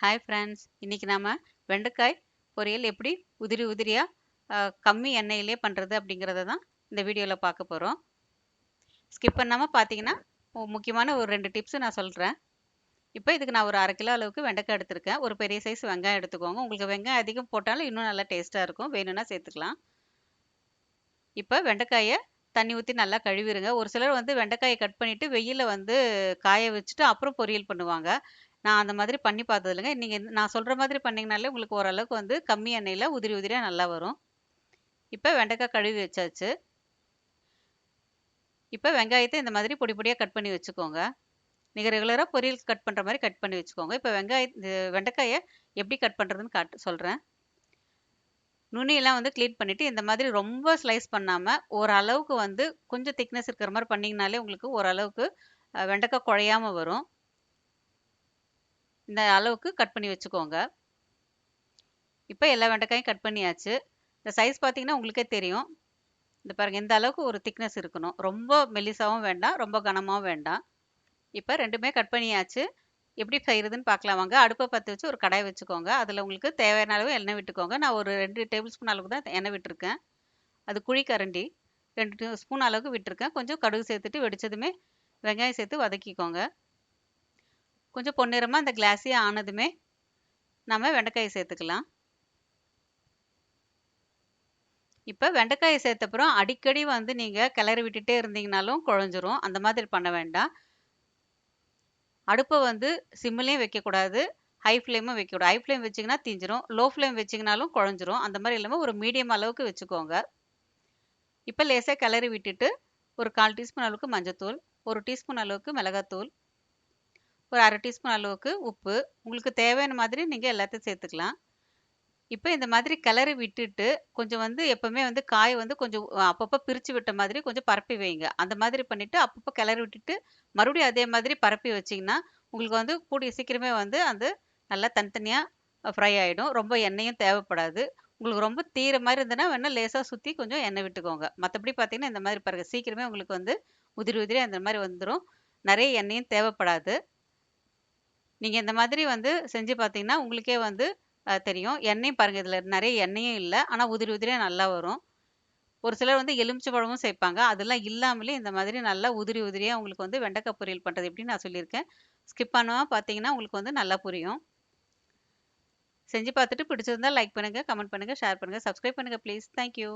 Hi friends இன்றைக்கி நாம் வெண்டைக்காய் பொரியல் எப்படி உதிரி உதிரியாக கம்மி எண்ணெயிலே பண்ணுறது அப்படிங்கிறத தான் இந்த வீடியோவில் பார்க்க போகிறோம் ஸ்கிப் பண்ணாமல் பார்த்தீங்கன்னா முக்கியமான ஒரு ரெண்டு டிப்ஸு நான் சொல்கிறேன் இப்போ இதுக்கு நான் ஒரு அரை கிலோ அளவுக்கு வெண்டைக்காய் எடுத்திருக்கேன். ஒரு பெரிய சைஸ் வெங்காயம் எடுத்துக்கோங்க. உங்களுக்கு வெங்காயம் அதிகம் போட்டாலும் இன்னும் நல்லா டேஸ்ட்டாக இருக்கும். வேணும்னா சேர்த்துக்கலாம். இப்போ வெண்டைக்காயை தண்ணி ஊற்றி நல்லா கழுவிடுங்க ஒரு சிலர் வந்து வெண்டைக்காயை கட் பண்ணிவிட்டு வெயிலில் வந்து காய வச்சுட்டு அப்புறம் பொரியல் பண்ணுவாங்க. நான் அந்த மாதிரி பண்ணி பார்த்தது இல்லைங்க நீங்கள் நான் சொல்கிற மாதிரி பண்ணிங்கனாலே உங்களுக்கு ஓரளவுக்கு வந்து கம்மி எண்ணெயில் உதிரி உதிரியாக நல்லா வரும். இப்போ வெண்டைக்காய் கழுவி வச்சாச்சு. இப்போ வெங்காயத்தை இந்த மாதிரி பொடி பொடியாக கட் பண்ணி வச்சுக்கோங்க. நீங்கள் ரெகுலராக பொரியல் கட் பண்ணுற மாதிரி கட் பண்ணி வச்சுக்கோங்க. இப்போ வெங்காய இது வெண்டைக்காயை எப்படி கட் பண்ணுறதுன்னு காட்டு சொல்கிறேன் நுனியெல்லாம் வந்து க்ளீன் பண்ணிவிட்டு இந்த மாதிரி ரொம்ப ஸ்லைஸ் பண்ணாமல் ஓரளவுக்கு வந்து கொஞ்சம் திக்னஸ் இருக்கிற மாதிரி பண்ணிங்கனாலே உங்களுக்கு ஓரளவுக்கு வெண்டைக்காய் குழையாமல் வரும். இந்த அளவுக்கு கட் பண்ணி வச்சுக்கோங்க. இப்போ எல்லா வெண்டைக்காயும் கட் பண்ணியாச்சு. இந்த சைஸ் பார்த்தீங்கன்னா உங்களுக்கே தெரியும். இந்த பாருங்கள் இந்த அளவுக்கு ஒரு திக்னஸ் இருக்கணும். ரொம்ப மெல்லிசாவும் வேண்டாம் ரொம்ப கனமாகவும் வேண்டாம். இப்போ ரெண்டுமே கட் பண்ணியாச்சு. எப்படி செய்கிறதுன்னு பார்க்கலாம் வாங்க. அடுப்பை பற்ற வச்சு ஒரு கடாய் வச்சுக்கோங்க. அதில் உங்களுக்கு தேவையான அளவு எண்ணெய் விட்டுக்கோங்க. நான் ஒரு ரெண்டு டேபிள் ஸ்பூன் அளவுக்கு தான் எண்ணெய் விட்டுருக்கேன். அது குழி கரண்டி. ரெண்டு ஸ்பூன் அளவுக்கு விட்டுருக்கேன். கொஞ்சம் கடுகு சேர்த்துட்டு வெடிச்சதுமே வெங்காயம் சேர்த்து வதக்கிக்கோங்க. கொஞ்சம் பொன்னிறமாக அந்த கிளாஸே ஆனதுமே நம்ம வெண்டைக்காயை சேர்த்துக்கலாம். இப்போ வெண்டைக்காயை சேர்த்தப்புறம் அடிக்கடி வந்து நீங்கள் கிளறி விட்டுட்டே இருந்தீங்கனாலும் குழஞ்சிரும். அந்த மாதிரி பண்ண வேண்டாம். அடுப்பை வந்து சிம்மிலையும் வைக்கக்கூடாது ஹை ஃப்ளேமும் வைக்கக்கூடாது ஹை ஃப்ளேம் வச்சிங்கன்னா தீஞ்சிரும். Low flame வச்சிங்கனாலும் குழஞ்சிரும். அந்த மாதிரி இல்லாமல் ஒரு மீடியம் அளவுக்கு வச்சுக்கோங்க. இப்போ லேசாக கிளறி விட்டுட்டு ஒரு கால் டீஸ்பூன் அளவுக்கு மஞ்சத்தூள் ஒரு டீஸ்பூன் அளவுக்கு மிளகாத்தூள் ஒரு அரை டீஸ்பூன் அளவுக்கு உப்பு. உங்களுக்கு தேவையான மாதிரி நீங்கள் எல்லாத்தையும் சேர்த்துக்கலாம். இப்போ இந்த மாதிரி கிளறி விட்டுட்டு கொஞ்சம் வந்து எப்போவுமே வந்து காய் வந்து கொஞ்சம் அப்பப்போ பிரித்து விட்ட மாதிரி கொஞ்சம் பரப்பி வைங்க. அந்த மாதிரி பண்ணிவிட்டு அப்பப்போ கிளறி விட்டுட்டு மறுபடியும் அதே மாதிரி பரப்பி வச்சிங்கன்னா உங்களுக்கு வந்து கூடிய சீக்கிரமே வந்து அது நல்லா தனித்தனியாக ஃப்ரை ஆகிடும் ரொம்ப எண்ணெயும் தேவைப்படாது. உங்களுக்கு ரொம்ப தீர மாதிரி இருந்ததுன்னா வேணால் லேசாக சுற்றி கொஞ்சம் எண்ணெய் விட்டுக்கோங்க. மற்றபடி பார்த்தீங்கன்னா இந்த மாதிரி பாருங்க சீக்கிரமே உங்களுக்கு வந்து உதிரி உதிரி அந்த மாதிரி வந்துடும் நிறைய எண்ணெயும் தேவைப்படாது. நீங்கள் இந்த மாதிரி வந்து செஞ்சு பார்த்தீங்கன்னா உங்களுக்கே வந்து தெரியும். எண்ணெயும் பாருங்கள் இதில் நிறைய எண்ணெயும் இல்லை. ஆனால் உதிரி உதிரியாக நல்லா வரும். ஒரு சிலர் வந்து எலுமிச்சை பழமும் சேர்ப்பாங்க. அதெல்லாம் இல்லாமலே இந்த மாதிரி நல்லா உதிரி உதிரியாக உங்களுக்கு வந்து வெண்டைக்காய் பொரியல் பண்ணுறது எப்படின்னு நான் சொல்லியிருக்கேன். ஸ்கிப் பண்ணாமல் பார்த்தீங்கன்னா உங்களுக்கு வந்து நல்லா புரியும். செஞ்சு பார்த்துட்டு பிடிச்சிருந்தா லைக் பண்ணுங்கள் கமெண்ட் பண்ணுங்கள் ஷேர் பண்ணுங்கள் சப்ஸ்கிரைப் பண்ணுங்கள் ப்ளீஸ். தேங்க்யூ.